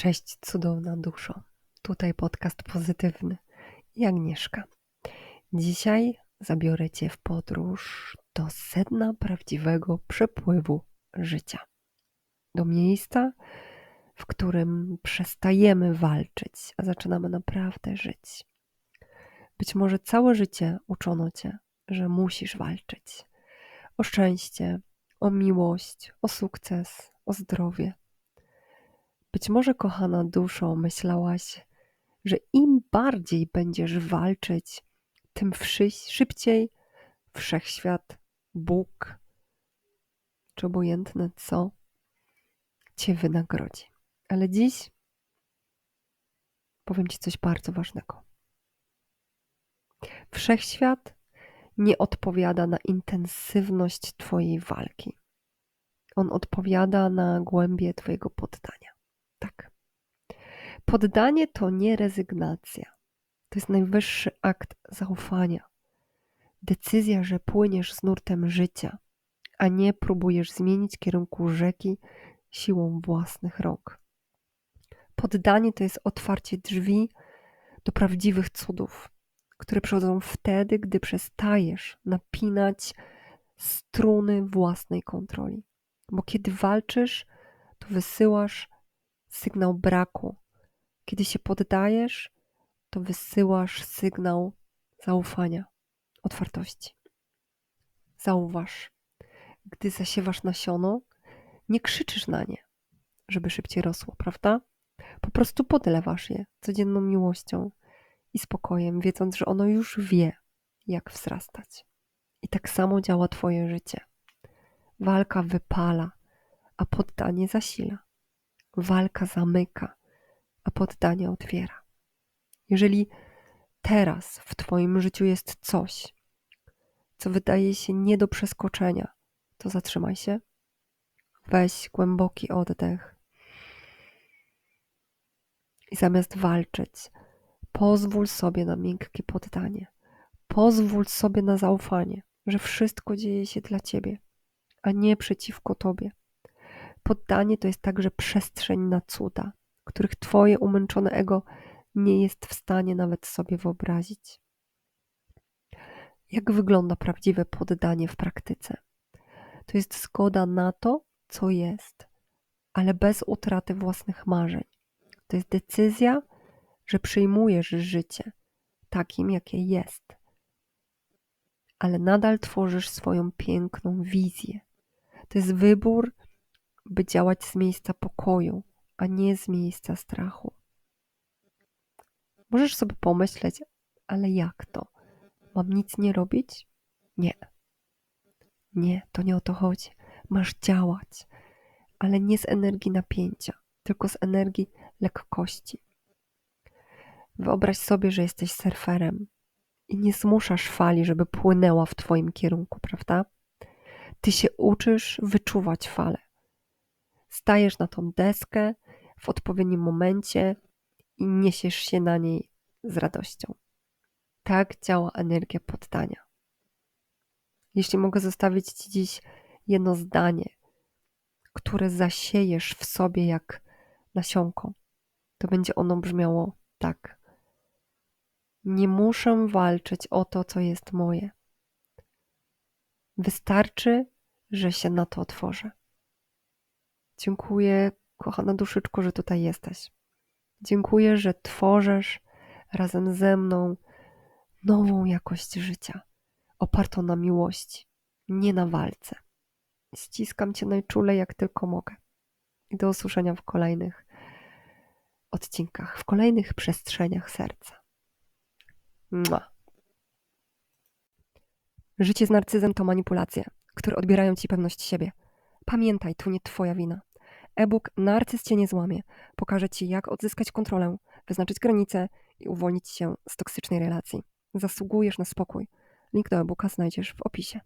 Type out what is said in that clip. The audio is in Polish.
Cześć, cudowna duszo. Tutaj podcast pozytywny i Agnieszka. Dzisiaj zabiorę Cię w podróż do sedna prawdziwego przepływu życia. Do miejsca, w którym przestajemy walczyć, a zaczynamy naprawdę żyć. Być może całe życie uczono Cię, że musisz walczyć o szczęście, o miłość, o sukces, o zdrowie być może, kochana duszo, myślałaś, że im bardziej będziesz walczyć, tym szybciej wszechświat, Bóg, czy obojętne co, cię wynagrodzi. Ale dziś powiem ci coś bardzo ważnego. Wszechświat nie odpowiada na intensywność Twojej walki. On odpowiada na głębie Twojego poddania. Tak. Poddanie to nie rezygnacja. To jest najwyższy akt zaufania. Decyzja, że płyniesz z nurtem życia, a nie próbujesz zmienić kierunku rzeki siłą własnych rąk. Poddanie to jest otwarcie drzwi do prawdziwych cudów, które przychodzą wtedy, gdy przestajesz napinać struny własnej kontroli. Bo kiedy walczysz, to wysyłasz sygnał braku. Kiedy się poddajesz, to wysyłasz sygnał zaufania, otwartości. Zauważ, gdy zasiewasz nasiono, nie krzyczysz na nie, żeby szybciej rosło, prawda? Po prostu podlewasz je codzienną miłością i spokojem, wiedząc, że ono już wie, jak wzrastać. I tak samo działa Twoje życie. Walka wypala, a poddanie zasila. Walka zamyka, a poddanie otwiera. Jeżeli teraz w Twoim życiu jest coś, co wydaje się nie do przeskoczenia, to zatrzymaj się. Weź głęboki oddech. I zamiast walczyć, pozwól sobie na miękkie poddanie. Pozwól sobie na zaufanie, że wszystko dzieje się dla Ciebie, a nie przeciwko Tobie. Poddanie to jest także przestrzeń na cuda, których Twoje umęczone ego nie jest w stanie nawet sobie wyobrazić. Jak wygląda prawdziwe poddanie w praktyce? To jest zgoda na to, co jest, ale bez utraty własnych marzeń. To jest decyzja, że przyjmujesz życie takim, jakie jest, ale nadal tworzysz swoją piękną wizję. To jest wybór by działać z miejsca pokoju, a nie z miejsca strachu. Możesz sobie pomyśleć, ale jak to? Mam nic nie robić? Nie. Nie, to nie o to chodzi. Masz działać, ale nie z energii napięcia, tylko z energii lekkości. Wyobraź sobie, że jesteś surferem i nie zmuszasz fali, żeby płynęła w Twoim kierunku, prawda? Ty się uczysz wyczuwać falę. Stajesz na tą deskę w odpowiednim momencie i niesiesz się na niej z radością. Tak działa energia poddania. Jeśli mogę zostawić Ci dziś jedno zdanie, które zasiejesz w sobie jak nasionko, to będzie ono brzmiało tak. Nie muszę walczyć o to, co jest moje. Wystarczy, że się na to otworzę. Dziękuję, kochana duszyczko, że tutaj jesteś. Dziękuję, że tworzysz razem ze mną nową jakość życia, opartą na miłości, nie na walce. Ściskam Cię najczulej, jak tylko mogę. I do usłyszenia w kolejnych odcinkach, w kolejnych przestrzeniach serca. Mua. Życie z narcyzem to manipulacje, które odbierają Ci pewność siebie. Pamiętaj, to nie Twoja wina. E-book Narcyz cię nie złamie. Pokaże ci, jak odzyskać kontrolę, wyznaczyć granice i uwolnić się z toksycznej relacji. Zasługujesz na spokój. Link do e-booka znajdziesz w opisie.